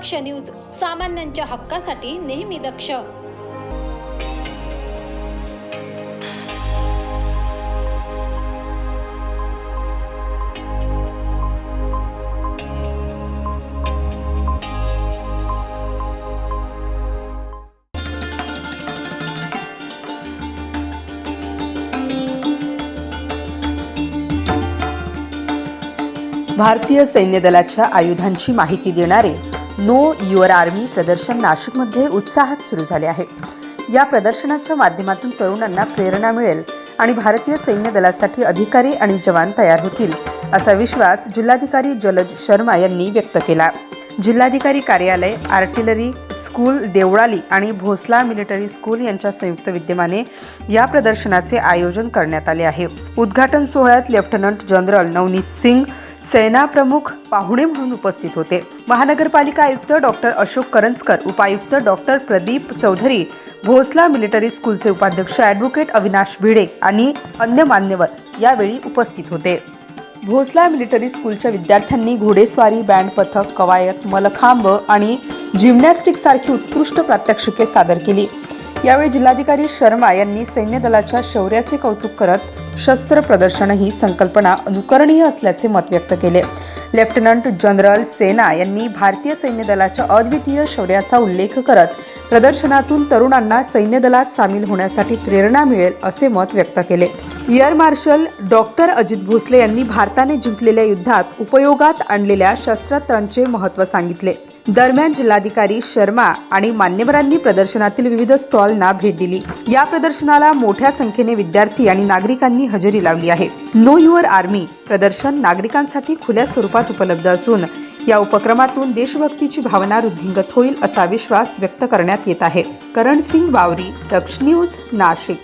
दक्ष news सामान्यांच्या हक्कासाठी नेहमी दक्ष. भारतीय सैन्य दलाच्या आयुधांची माहिती देणारे नो युअर आर्मी प्रदर्शन नाशिकमध्ये उत्साहात सुरू झाले आहे. या प्रदर्शनाच्या माध्यमातून तरुणांना प्रेरणा मिळेल आणि भारतीय सैन्य दलासाठी अधिकारी आणि जवान तयार होतील असा विश्वास जिल्हाधिकारी जलज शर्मा यांनी व्यक्त केला. जिल्हाधिकारी कार्यालय आर्टिलरी स्कूल देवळाली आणि भोसला मिलिटरी स्कूल यांच्या संयुक्त विद्यमाने या प्रदर्शनाचे आयोजन करण्यात आले आहे. उद्घाटन सोहळ्यात लेफ्टनंट जनरल नवनीत सिंग सेना प्रमुख पाहुणे म्हणून उपस्थित होते. महानगरपालिका आयुक्त डॉक्टर अशोक करंजकर उपायुक्त डॉक्टर प्रदीप चौधरी भोसला मिलिटरी स्कूलचे उपाध्यक्ष ॲडव्होकेट अविनाश भिडे आणि अन्य मान्यवर यावेळी उपस्थित होते. भोसला मिलिटरी स्कूलच्या विद्यार्थ्यांनी घोडेस्वारी बँड पथक कवायत मलखांब आणि जिम्नॅस्टिक सारखी उत्कृष्ट प्रात्यक्षिके सादर केली. यावेळी जिल्हाधिकारी शर्मा यांनी सैन्य दलाच्या शौर्याचे कौतुक करत शस्त्र प्रदर्शन ही संकल्पना अनुकरणीय असल्याचे मत व्यक्त केले. लेफ्टनंट जनरल सेना यांनी भारतीय सैन्य दलाच्या अद्वितीय शौर्याचा उल्लेख करत प्रदर्शनातून तरुणांना सैन्य दलात सामील होण्यासाठी प्रेरणा मिळेल असे मत व्यक्त केले. Air marshal doctor Ajit Bhosale यांनी भारताने जिंकलेल्या युद्धात उपयोगात आणलेल्या शस्त्रास्त्रांचे महत्त्व सांगितले. दरम्यान जिल्हाधिकारी शर्मा आणि मान्यवरांनी प्रदर्शनातील विविध स्टॉलना भेट दिली. या प्रदर्शनाला मोठ्या संख्येने विद्यार्थी आणि नागरिकांनी हजेरी लावली आहे. नो युअर आर्मी प्रदर्शन नागरिकांसाठी खुल्या स्वरूपात उपलब्ध असून या उपक्रमातून देशभक्तीची भावना वृद्धिंगत होईल असा विश्वास व्यक्त करण्यात येत आहे. करण सिंग बावरी दक्ष न्यूज नाशिक.